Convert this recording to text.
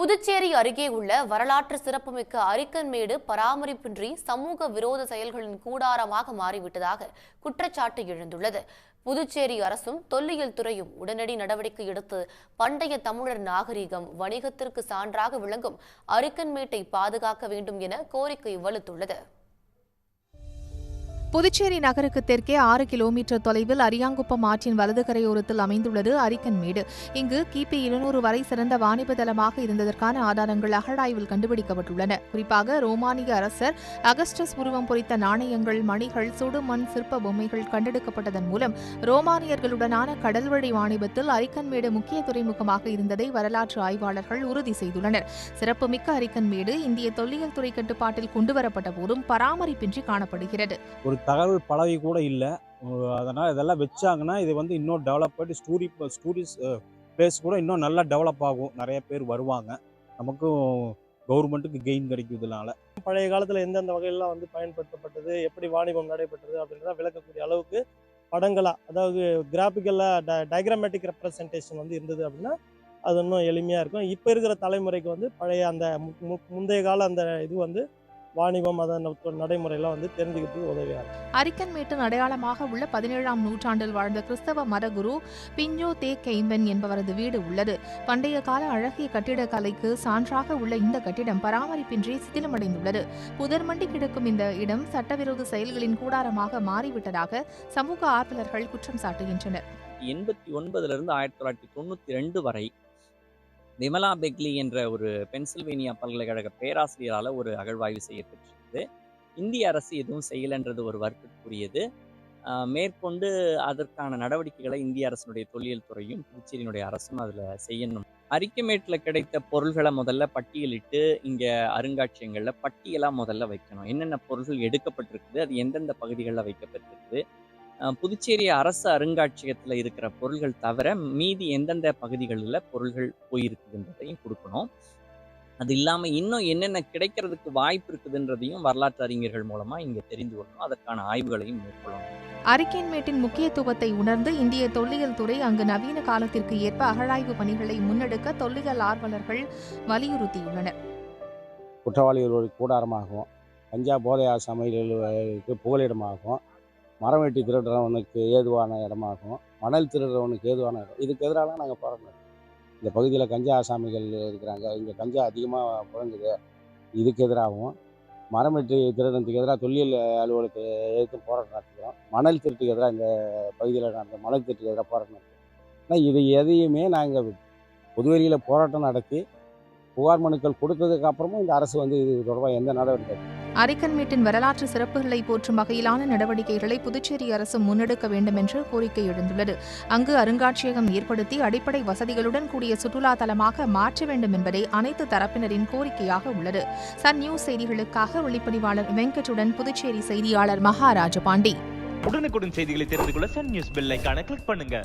புதுச்சேரி அருகே உள்ள வரலாற்று சிறப்புமிக்க அரிக்கன்மேடு பராமரிப்பின்றி சமூக விரோத செயல்களின் கூடாரமாக மாறிவிட்டதாக குற்றச்சாட்டு எழுந்துள்ளது. புதுச்சேரி அரசும் தொல்லியல் துறையும் உடனடி நடவடிக்கை எடுத்து பண்டைய தமிழர் நாகரிகம் வணிகத்திற்கு சான்றாக விளங்கும் அரிக்கன்மேட்டை பாதுகாக்க வேண்டும் என கோரிக்கை வலுத்துள்ளது. புதுச்சேரி நகருக்கு தெற்கே ஆறு கிலோமீட்டர் தொலைவில் அரியாங்குப்பம் ஆற்றின் வலது கரையோரத்தில் அமைந்துள்ளது அரிக்கன்மேடு இங்கு கிபி இருநூறு வரை சிறந்த வாணிப தலமாக இருந்ததற்கான ஆதாரங்கள் அகழாய்வில் கண்டுபிடிக்கப்பட்டுள்ளன. குறிப்பாக ரோமானிய அரசர் அகஸ்டஸ் உருவம் பொறித்த நாணயங்கள் மணிகள் சுடுமண் சிற்ப பொம்மைகள் கண்டெடுக்கப்பட்டதன் மூலம் ரோமானியர்களுடனான கடல்வழி வாணிபத்தில் அரிக்கன்மேடு முக்கிய துறைமுகமாக இருந்ததை வரலாற்று ஆய்வாளர்கள் உறுதி செய்துள்ளனர். சிறப்புமிக்க அரிக்கன்மேடு இந்திய தொல்லியல் துறை கட்டுப்பாட்டில் கொண்டுவரப்பட்ட போதும் பராமரிப்பின்றி காணப்படுகிறது. தகவல் பலகை கூட இல்லை. அதனால் இதெல்லாம் வச்சாங்கன்னா இது வந்து இன்னும் டெவலப் ஆகிட்டு ஸ்டூரி ஸ்டூரிஸ் பிளேஸ் கூட இன்னும் நல்லா டெவலப் ஆகும். நிறைய பேர் வருவாங்க. நமக்கும் கவர்மெண்ட்டுக்கு கெயின் கிடைக்கும் இதனால. பழைய காலத்தில் எந்தெந்த வகையெல்லாம் வந்து பயன்படுத்தப்பட்டது எப்படி வாணிபம் நடைபெற்றது அப்படின்றத விளக்கக்கூடிய அளவுக்கு படங்களாக அதாவது கிராஃபிக்கலாக ட டயக்ராமேட்டிக் ரெப்ரசன்டேஷன் வந்து இருந்தது அப்படின்னா அது இன்னும் எளிமையாக இருக்கும். இப்போ இருக்கிற தலைமுறைக்கு வந்து பழைய அந்த மு- மு- முந்தைய கால அந்த இது வந்து வாணிபம் அதன் நடைமுறையெல்லாம் வந்து தெரிஞ்சுக்கிறதுக்கு உதவியாக இருக்கும் அரிக்கன்மேட்டின் அடையாளமாக உள்ள பதினேழாம் நூற்றாண்டில் வாழ்ந்த கிறிஸ்தவ மதகுரு பிஞ்சோ தே கெய்ம்பன் என்பவரது வீடு உள்ளது. பண்டைய கால அழகிய கட்டிடக்கலைக்கு சான்றாக உள்ள இந்த கட்டிடம் பராமரிப்பின்றி சிதிலமடைந்துள்ளது. புதர்மண்டி கிடக்கும் இந்த இடம் சட்டவிரோத செயல்களின் கூடாரமாக மாறிவிட்டதாக சமூக ஆர்வலர்கள் குற்றம் சாட்டுகின்றனர். எண்பத்தி ஒன்பதுல இருந்து ஆயிரத்தி தொள்ளாயிரத்தி தொண்ணூத்தி ரெண்டு வரை விமலா பெக்லி என்ற ஒரு பென்சில்வேனியா பல்கலைக்கழக பேராசிரியரால் ஒரு அகழ்வாய்வு செய்யப்பட்டிருக்குது இந்திய அரசு எதுவும் செய்யலைன்றது ஒரு வருத்தத்துக்குரியது. மேற்கொண்டு அதற்கான நடவடிக்கைகளை இந்திய அரசினுடைய தொல்லியல் துறையும் புதுச்சேரியினுடைய அரசும் அதில் செய்யணும். அரிக்கமேட்டில் கிடைத்த பொருள்களை முதல்ல பட்டியலிட்டு இங்கே அருங்காட்சியகங்களில் பட்டியலாக முதல்ல வைக்கணும். என்னென்ன பொருள்கள் எடுக்கப்பட்டிருக்குது அது எந்தெந்த பகுதிகளில் வைக்கப்பட்டிருக்குது புதுச்சேரி அரசு அருங்காட்சியகத்தில் இருக்கிற பொருள்கள் தவிர மீதி எந்தெந்த பகுதிகளில் பொருள்கள் போயிருக்குதுன்றதையும் கொடுக்கணும். அது இல்லாமல் இன்னும் என்னென்ன கிடைக்கிறதுக்கு வாய்ப்பு இருக்குதுன்றதையும் வரலாற்று அறிஞர்கள் மூலமாக இங்கே தெரிந்து கொள்ளணும். அதற்கான ஆய்வுகளையும் மேற்கொள்ளணும். அரிக்கன்மேட்டின் முக்கியத்துவத்தை உணர்ந்து இந்திய தொல்லியல் துறை அங்கு நவீன காலத்திற்கு ஏற்ப அகழாய்வு பணிகளை முன்னெடுக்க தொல்லியல் ஆர்வலர்கள் வலியுறுத்தியுள்ளனர். குற்றவாளிகளுடைய கூடாரமாகும் கஞ்சா போதையா சமையலுக்கு புகலிடமாகும் மரம் வெட்டி திருடுறவனுக்கு ஏதுவான இடமாகும். மணல் திருடுறவனுக்கு ஏதுவான இடம். இதுக்கு எதிராக நாங்கள் போராடணும் இந்த பகுதியில் கஞ்சா ஆசாமிகள் இருக்கிறாங்க. இங்கே கஞ்சா அதிகமாக புழங்குது. இதுக்கு எதிராகவும் மரம் வெட்டி திருடனத்துக்கு எதிராக தொல்லியல் அலுவலகத்தை எதிர்த்து போராட்டம் நடத்துகிறோம். மணல் திருட்டுக்கு எதிராக இந்த பகுதியில் நடந்த மணல் திருட்டுக்கு எதிராக போராட்டம் நடத்துகிறோம். ஆனால் இது எதையுமே நாங்கள் புதுவெளியில் போராட்டம் நடத்தி புகார் மனுக்கள் கொடுத்ததுக்கு அப்புறமும் இந்த அரசு வந்து இது தொடர்பாக எந்த நடவடிக்கை அரிக்கன்மேட்டின் வரலாற்று சிறப்புகளை போற்றும் வகையிலான நடவடிக்கைகளை புதுச்சேரி அரசு முன்னெடுக்க வேண்டும் என்று கோரிக்கை எழுந்துள்ளது. அங்கு அருங்காட்சியகம் ஏற்படுத்தி அடிப்படை வசதிகளுடன் கூடிய சுற்றுலா தலமாக மாற்ற வேண்டும் என்பதே அனைத்து தரப்பினரின் கோரிக்கையாக உள்ளது. சன் நியூஸ் செய்திகளுக்காக ஒளிப்பதிவாளர் வெங்கட்டுடன் புதுச்சேரி செய்தியாளர் மகாராஜ பாண்டி உடனுக்குடன் செய்திகளை தெரிந்து கொள்ள சன் நியூஸ் பெல் கிளிக் பண்ணுங்க.